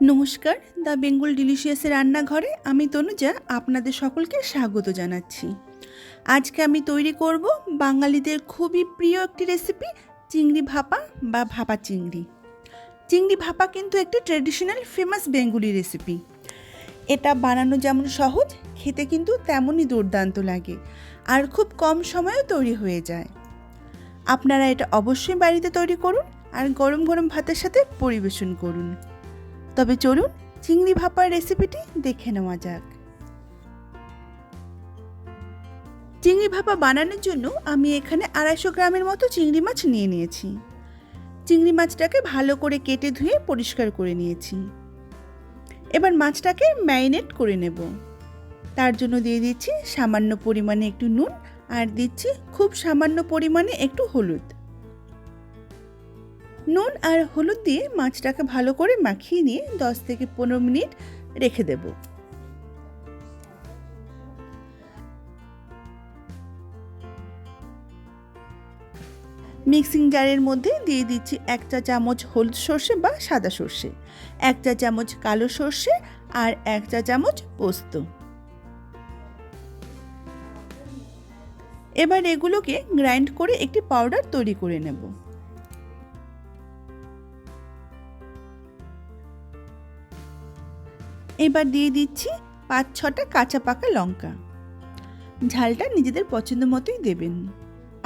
নমস্কার, দ্য বেঙ্গল ডিলিশিয়াসের রান্নাঘরে আমি তনুজা আপনাদের সকলকে স্বাগত জানাচ্ছি। আজকে আমি তৈরি করব বাঙালিদের খুবই প্রিয় একটি রেসিপি চিংড়ি ভাপা বা ভাপা চিংড়ি। চিংড়ি ভাপা কিন্তু একটি ট্র্যাডিশনাল ফেমাস বেঙ্গলি রেসিপি এটা বানানো যেমন সহজ, খেতে কিন্তু তেমনই দুর্দান্ত লাগে আর খুব কম সময়েও তৈরি হয়ে যায়। আপনারা এটা অবশ্যই বাড়িতে তৈরি করুন আর গরম গরম ভাতের সাথে পরিবেশন করুন। তবে চলুন চিংড়ি ভাপার রেসিপিটি দেখে নেওয়া যাক। চিংড়ি ভাপা বানানোর জন্য আমি এখানে আড়াইশো গ্রামের মতো চিংড়ি মাছ নিয়ে নিয়েছি। চিংড়ি মাছটাকে ভালো করে কেটে ধুয়ে পরিষ্কার করে নিয়েছি। এবার মাছটাকে ম্যারিনেট করে নেব। তার জন্য দিয়ে দিচ্ছি সামান্য পরিমাণে একটু নুন আর দিচ্ছি খুব সামান্য পরিমাণে একটু হলুদ। নুন আর হলুদ দিয়ে মাছটাকে ভালো করে মাখিয়ে নিয়ে দশ থেকে পনেরো মিনিট রেখে দেব। মিক্সিং জারের মধ্যে দিয়ে দিচ্ছি এক চা চামচ হলুদ সর্ষে বা সাদা সর্ষে, এক চা চামচ কালো সর্ষে আর এক চা চামচ পোস্ত। এবার এগুলোকে গ্রাইন্ড করে একটি পাউডার তৈরি করে নেব। এবার দিয়ে দিচ্ছি পাঁচ ছটা কাঁচা পাকা লঙ্কা। ঝালটা নিজেদের পছন্দ মতোই দেবেন।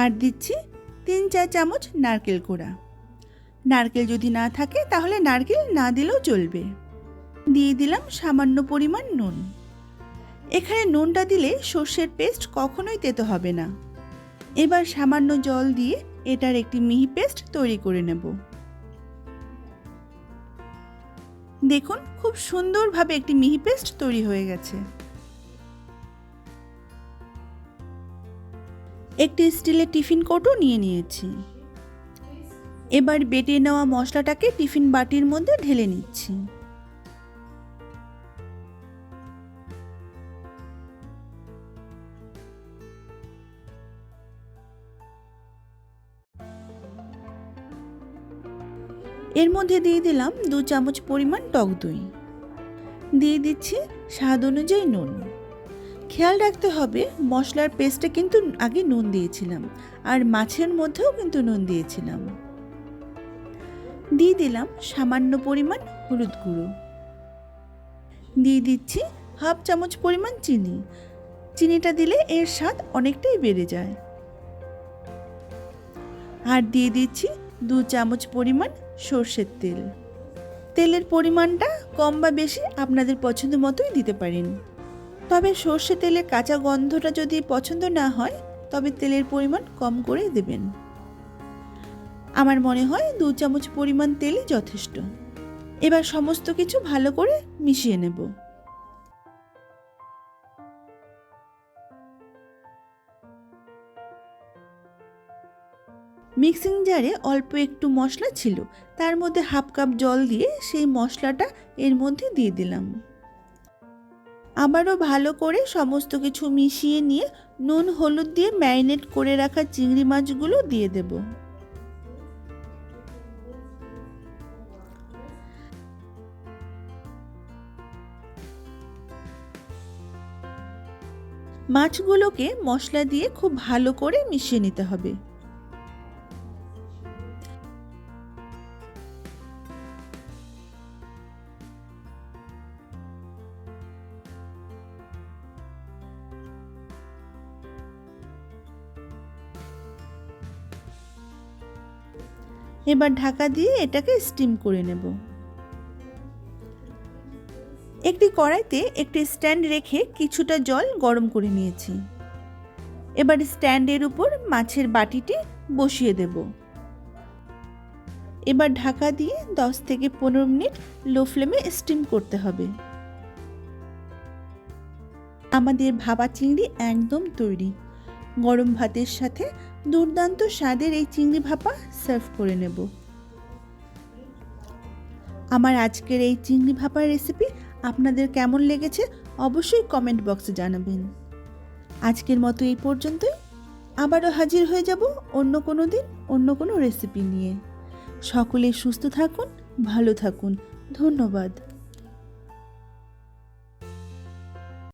আর দিচ্ছি তিন চার চামচ নারকেল কোড়া। নারকেল যদি না থাকে তাহলে নারকেল না দিলেও চলবে। দিয়ে দিলাম সামান্য পরিমাণ নুন। এখানে নুনটা দিলে সর্ষের পেস্ট কখনোই তেতো হবে না। এবার সামান্য জল দিয়ে এটার একটি মিহি পেস্ট তৈরি করে নেব। দেখুন, খুব সুন্দরভাবে একটি মিহি পেস্ট তৈরি হয়ে গেছে। একটি স্টিলের টিফিন কোটও নিয়ে নিয়েছি। এবার বেটে নেওয়া মশলাটাকে টিফিন বাটির মধ্যে ঢেলে নিচ্ছি। মধ্যে দিয়ে দিলাম দু চামচ পরিমাণ টক দই। দিয়ে দিচ্ছি স্বাদ অনুযায়ী নুন। খেয়াল রাখতে হবে মশলার পেস্টে কিন্তু আগে নুন দিয়েছিলাম আর মাছের মধ্যেও কিন্তু নুন দিয়েছিলাম। দিয়ে দিলাম সামান্য পরিমাণ হলুদ গুঁড়ো। দিয়ে দিচ্ছি হাফ চামচ পরিমাণ চিনি। চিনিটা দিলে এর স্বাদ অনেকটাই বেড়ে যায়। আর দিয়ে দিচ্ছি দু চামচ পরিমাণ সর্ষের তেল। তেলের পরিমাণটা কম বা বেশি আপনাদের পছন্দ মতোই দিতে পারেন। তবে সর্ষে তেলের কাঁচা গন্ধটা যদি পছন্দ না হয়, তবে তেলের পরিমাণ কম করে দেবেন। আমার মনে হয় দু চামচ পরিমাণ তেলই যথেষ্ট। এবার সমস্ত কিছু ভালো করে মিশিয়ে নেব। মিক্সিং জারে অল্প একটু মশলা ছিল। তার মধ্যে হাফ কাপ জল দিয়ে সেই মশলাটা এর মধ্যে দিয়ে দিলাম। আবারও ভালো করে সমস্ত কিছু মিশিয়ে নিয়ে নুন, হলুদ দিয়ে ম্যারিনেট করে রাখা চিংড়ি মাছগুলো দিয়ে দেব। মাছগুলোকে মশলা দিয়ে খুব ভালো করে মিশিয়ে নিতে হবে। এবার ঢাকা দিয়ে এটাকে স্টিম করে নেব। একটি কড়াইতে একটি স্ট্যান্ড রেখে কিছুটা জল গরম করে নিয়েছি। এবার স্ট্যান্ডের উপর মাছের বাটিটি বসিয়ে দেব। এবার ঢাকা দিয়ে দশ থেকে পনেরো মিনিট লো ফ্লেমে স্টিম করতে হবে। আমাদের ভাবা চিংড়ি একদম তৈরি। গরম ভাতের সাথে দুর্দান্ত স্বাদের এই চিংড়ি ভাপা সার্ভ করে নেব। আমার আজকের এই চিংড়ি ভাপার রেসিপি আপনাদের কেমন লেগেছে অবশ্যই কমেন্ট বক্সে জানাবেন। আজকের মতো এই পর্যন্তই। আবারও হাজির হয়ে যাব অন্য কোনো দিন, অন্য কোনো রেসিপি নিয়ে। সকলে সুস্থ থাকুন, ভালো থাকুন। ধন্যবাদ।